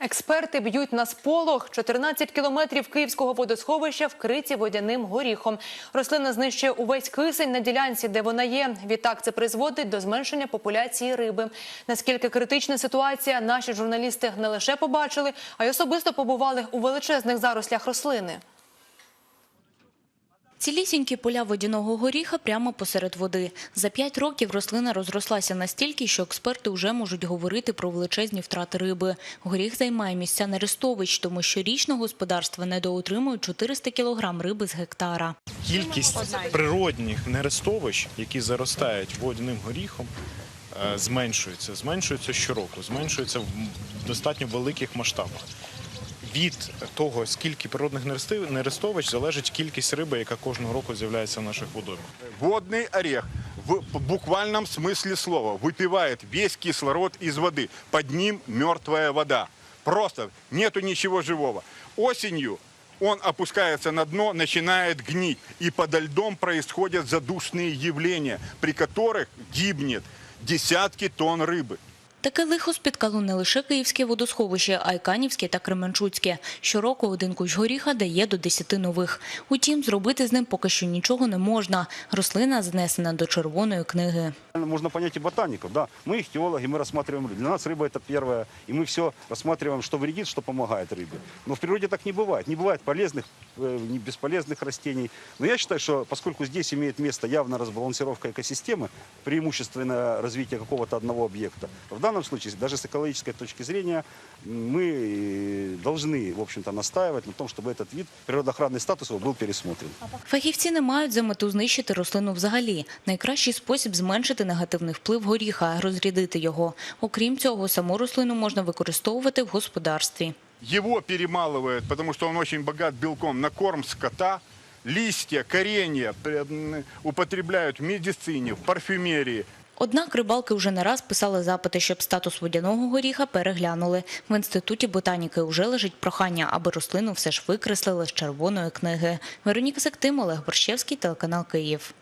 Експерти б'ють на сполох. 14 кілометрів київського водосховища вкриті водяним горіхом. Рослина знищує увесь кисень на ділянці, де вона є. Відтак це призводить до зменшення популяції риби. Наскільки критична ситуація, наші журналісти не лише побачили, а й особисто побували у величезних зарослях рослини. Цілісінькі поля водяного горіха прямо посеред води. За п'ять років рослина розрослася настільки, що експерти вже можуть говорити про величезні втрати риби. Горіх займає місця нерестовищ, тому щорічно господарства недоотримують 400 кілограм риби з гектара. Кількість природних нерестовищ, які заростають водяним горіхом, е, зменшується. Зменшується щороку, зменшується в достатньо великих масштабах. Від того, скільки природних нерести- нерестовищ, залежить кількість риби, яка кожного року з'являється в наших водоймах. Водный орех в буквальном смысле слова выпивает весь кислород из воды. Под ним мертвая вода. Просто нету ничего живого. Осенью он опускается на дно, начинает гнить. И подо льдом происходят задушные явления, при которых гибнет десятки тонн рыбы. Таке лихо спіткало не лише київське водосховище, а й канівське та кременчуцьке. Щороку один кущ горіха дає до 10 нових. Утім, зробити з ним поки що нічого не можна. Рослина занесена до червоної книги. Можно понять и ботаников, да. Мы ихтиологи, мы рассматриваем рыбу. Для нас рыба это первое, и мы все рассматриваем, что вредит, что помогает рыбе. Но в природе так не бывает. Не бывает полезных, э, не бесполезных растений. Но я считаю, что поскольку здесь имеет место явно разбалансировка экосистемы, преимущественное развитие какого-то одного объекта, в данном случае, даже с экологической точки зрения, мы э, должны, в общем-то, настаивать на том, чтобы этот вид, природоохранный статус его был пересмотрен. Фахівці не мають за мету знищити рослину взагалі. Найкращий спосіб зменшити негативний вплив горіха – розрядити його. Окрім цього, саму рослину можна використовувати в господарстві. Его перемалывают, потому что он очень богат белком, на корм скота. Листья, коренья употребляют в медицине, в парфюмерии. Однак рибалки вже не раз писали запити, щоб статус водяного горіха переглянули. В інституті ботаніки вже лежить прохання, аби рослину все ж викреслили з червоної книги. Вероніка Сектим, Олег Борщевський, телеканал Київ.